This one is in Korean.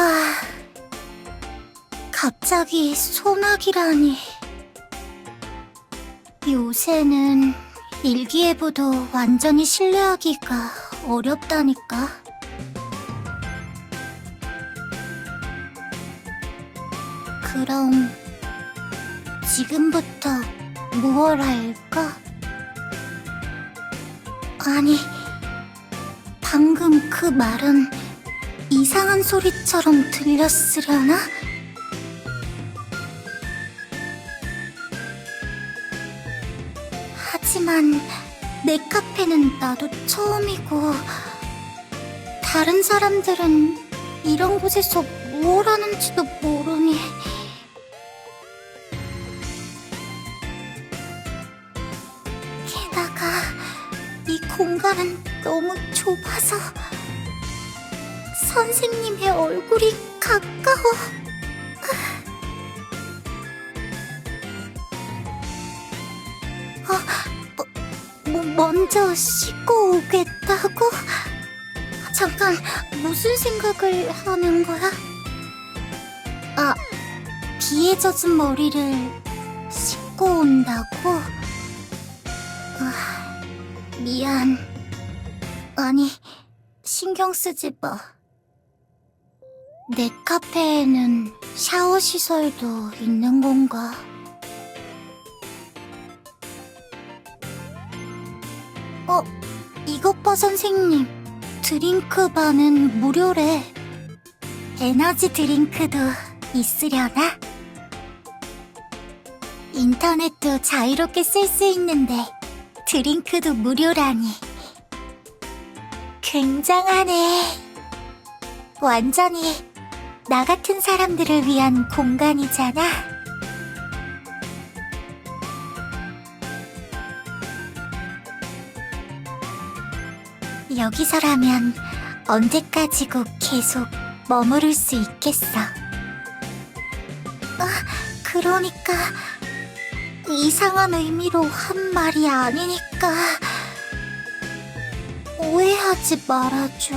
하... 갑자기 소나기라니. 요새는 일기예보도 완전히 신뢰하기가 어렵다니까. 그럼 지금부터 무얼 할까? 아니, 방금 그 말은 이상한 소리처럼 들렸으려나? 하지만 내 카페는 나도 처음이고 다른 사람들은 이런 곳에서 뭘 하는지도 모르니 게다가 이 공간은 너무 좁아서 선생님의 얼굴이 가까워. 어, 어, 뭐 먼저 씻고 오겠다고? 잠깐, 무슨 생각을 하는 거야? 아, 비에 젖은 머리를 씻고 온다고? 아, 미안. 아니, 신경 쓰지 마. 내 카페에는 샤워 시설도 있는 건가? 어, 이것 봐, 선생님. 드링크 바는 무료래. 에너지 드링크도 있으려나? 인터넷도 자유롭게 쓸 수 있는데 드링크도 무료라니. 굉장하네. 완전히 나 같은 사람들을 위한 공간이잖아. 여기서라면 언제까지고 계속 머무를 수 있겠어. 아, 그러니까 이상한 의미로 한 말이 아니니까 오해하지 말아줘.